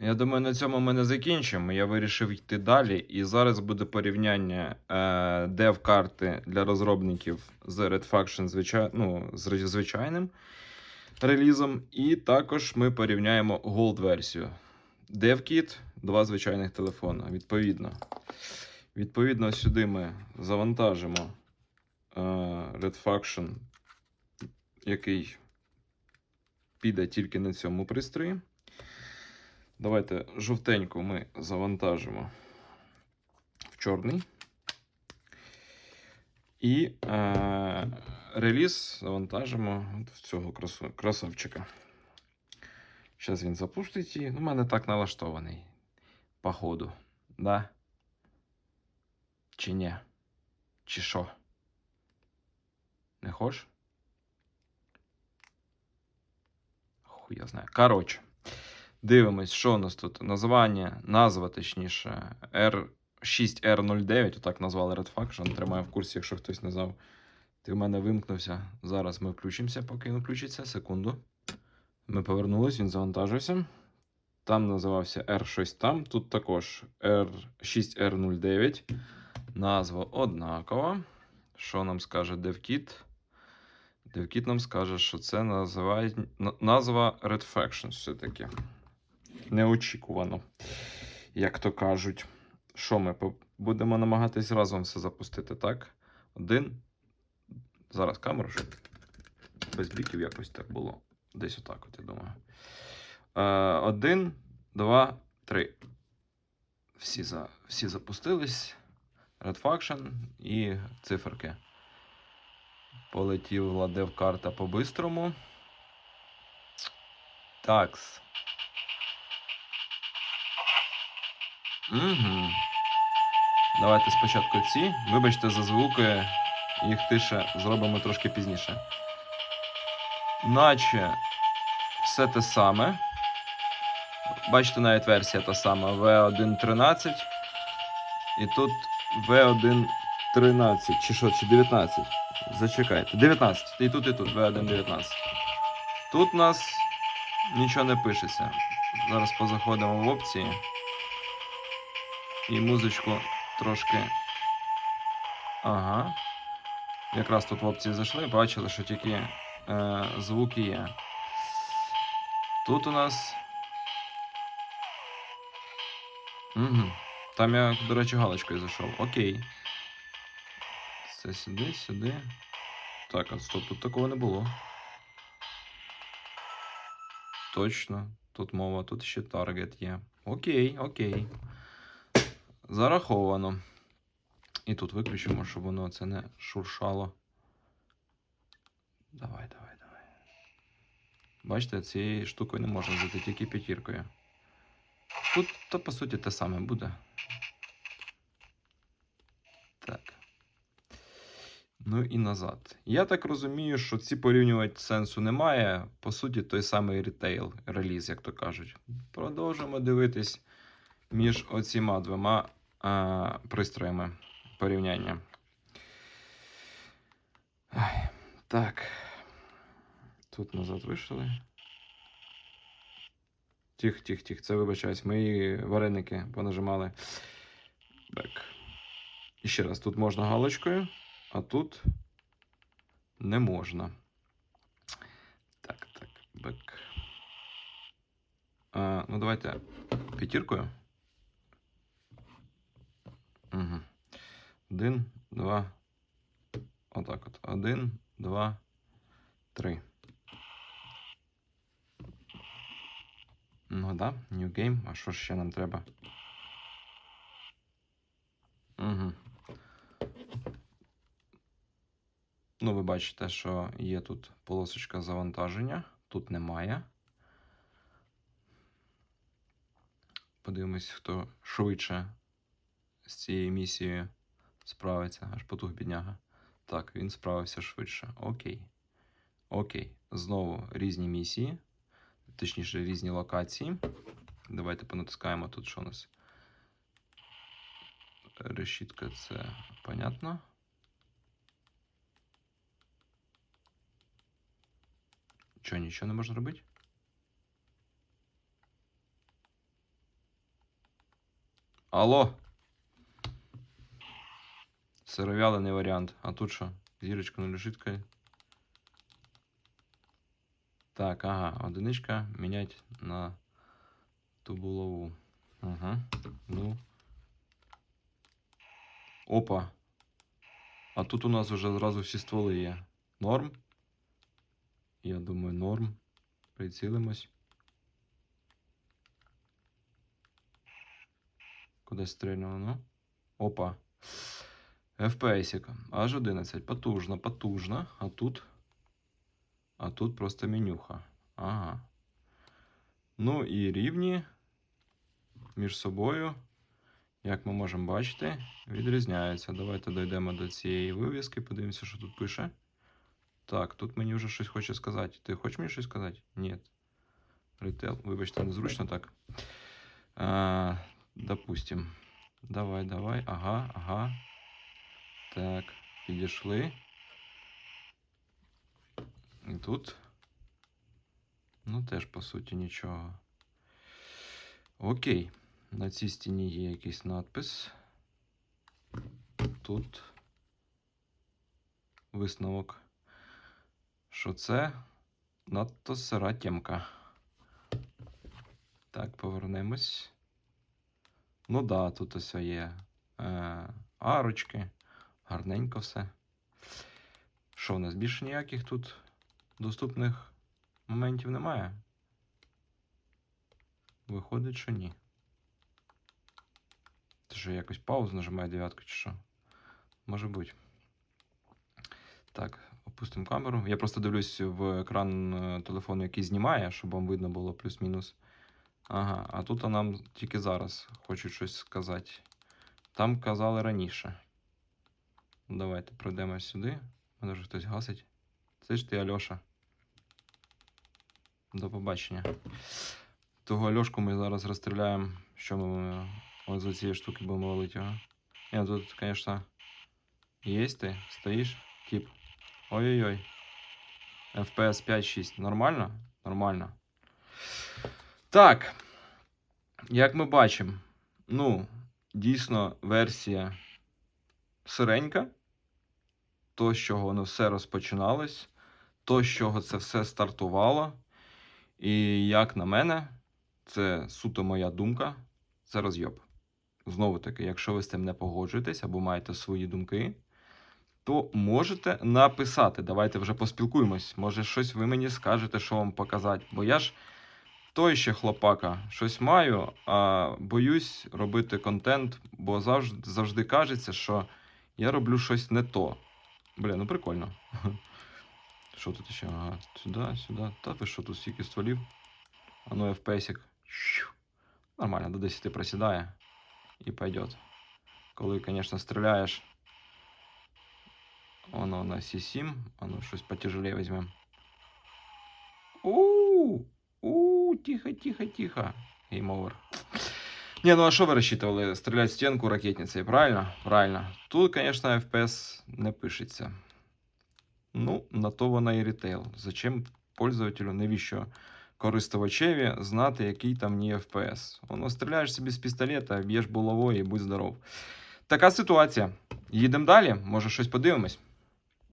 Я думаю, на цьому ми не закінчимо. Я вирішив йти далі. І зараз буде порівняння е, дев-карти для розробників з Red Faction звичай... ну, з звичайним релізом. І також ми порівняємо Gold-версію. DevKit, два звичайних телефона. Відповідно. Відповідно, сюди ми завантажимо е, Red Faction, який піде тільки на цьому пристрої. Давайте жовтеньку ми завантажимо в чорний. І е, реліз завантажимо от в цього красу, красавчика. Зараз він запустить її. Ну, У мене так налаштований. По ходу. Да? Чи ні? Чи що? Не хочеш? Хуй я знаю. Коротше. Дивимось, що у нас тут. Названня, назва, точніше, R6R09, отак назвали Red Faction. Тримаю в курсі, якщо хтось не знав. Ти в мене вимкнувся. Зараз ми включимося, поки він включиться. Секунду. Ми повернулись, він завантажився. Там називався R6 там. Тут також R6R09. Назва однакова. Що нам скаже DevKit? DevKit нам скаже, що це називає... назва Red Faction все-таки. Неочікувано, як то кажуть. Що ми будемо намагатись разом все запустити, так? Один. Зараз камеру, щоб без біків якось так було. Десь отак, от, я думаю. Е, один, два, три. Всі, за, всі запустились. Red Faction і циферки. Полетіла дев-карта по-бистрому. Такс. Угу. Давайте спочатку ці. Вибачте за звуки, їх тише зробимо трошки пізніше. Наче все те саме. Бачите, навіть версія та сама V1.13. І тут V1.13. Чи що, чи 19? Зачекайте. 19. І тут, і тут V1.19. Тут у нас нічого не пишеться. Зараз позаходимо в опції. І музичку трошки. Ага. Якраз тут в опції зайшли, бачили, що тільки е, звуки є. Тут у нас. Угу. Там я, до речі, галочкою зайшов. Окей. Це сюди, сюди. Так, а стоп, тут такого не було. Точно. Тут мова, тут ще таргет є. Окей, окей. Зараховано. І тут виключимо, щоб воно це не шуршало. Давай, давай, давай. Бачите, цією штукою не можна взяти, тільки п'ятіркою. Тут, то, по суті, те саме буде. Так. Ну і назад. Я так розумію, що ці порівнювати сенсу немає. По суті, той самий рітейл реліз, як то кажуть. Продовжимо дивитись між оціма двома пристроями порівняння. Так. Тут назад вийшли. Тих, тих, тих. Це вибачаюсь. Мої вареники понажимали. Так. І ще раз, тут можна галочкою, а тут не можна. Так, так, бек. А, ну, давайте п'ятіркою. Один, два. Отак от. Один, два, три. Ну да, New Game. А що ще нам треба? Угу. Ну, ви бачите, що є тут полосочка завантаження. Тут немає. Подивимось, хто швидше з цією місією справиться. Аж потух бідняга. Так, він справився швидше. Окей. Окей. Знову різні місії. Точніше, різні локації. Давайте понатискаємо тут, що у нас. Решітка це понятно. Що, нічого не можна робити? Алло. Сировялений варіант. А тут що? Зірочка не лежить. Так, ага, одиничка мінять на ту булаву. Ага. Ну. Опа. А тут у нас вже зразу всі стволи є. Норм. Я думаю, норм. Прицілимось. Куди стрільнуло, ну? Опа. FPS. Аж 11. Потужно, потужно. А тут. А тут просто менюха. Ага. Ну і рівні між собою, як ми можемо бачити, відрізняються. Давайте дійдемо до цієї вивіски, подивимося, що тут пише. Так, тут мені вже щось хоче сказати. Ти хочеш мені щось сказати? Ні. Ритейл. Вибачте, незручно так. А, допустим. Давай, давай. Ага, ага. Так, підійшли. І тут. Ну, теж, по суті, нічого. Окей. На цій стіні є якийсь надпис. Тут висновок, що це надто сира тємка. Так, повернемось. Ну да, тут ось є е, арочки. Гарненько все. Що в нас більше ніяких тут доступних моментів немає? Виходить, що ні. Це що, якось паузу нажимає дев'ятку чи що? Може бути. Так, опустимо камеру. Я просто дивлюсь в екран е, телефону, який знімає, щоб вам видно було плюс-мінус. Ага, а тут нам тільки зараз хочуть щось сказати. Там казали раніше. Давайте пройдемо сюди. Мене вже хтось гасить. Це ж ти, Альоша. До побачення. Того Альошку ми зараз розстріляємо. Що ми ось за цієї штуки будемо валити його. Ні, тут, звісно, є ти, стоїш, тип. Ой-ой-ой. FPS 5-6. Нормально? Нормально. Так. Як ми бачимо, ну, дійсно, версія сиренька. То, з чого воно все розпочиналось, то, з чого це все стартувало. І як на мене, це суто моя думка, це розйоб. Знову таки, якщо ви з тим не погоджуєтесь або маєте свої думки, то можете написати. Давайте вже поспілкуємось. Може, щось ви мені скажете, що вам показати. Бо я ж той ще хлопака, щось маю, а боюсь робити контент, бо завжди, завжди кажеться, що я роблю щось не то. Бля, ну прикольно. Що тут ще? Ага, сюди, сюди. Та ви що тут стільки стволів? А ну FPS-ик. Нормально, до 10 просідає і пойдет. Коли, звісно, стріляєш. Воно на C7, а ну щось потяжелее візьмемо. У-у-у, тихо, тихо, тихо. Game over. Не, ну а що ви розчитували? Стріляти в стінку ракетницею, правильно? Правильно. Тут, звісно, FPS не пишеться. Ну, на то вона і рітейл. Зачем пользователю, навіщо користувачеві знати, який там ні FPS? Воно стріляєш собі з пістолета, б'єш булавою і будь здоров. Така ситуація. Їдемо далі, може щось подивимось.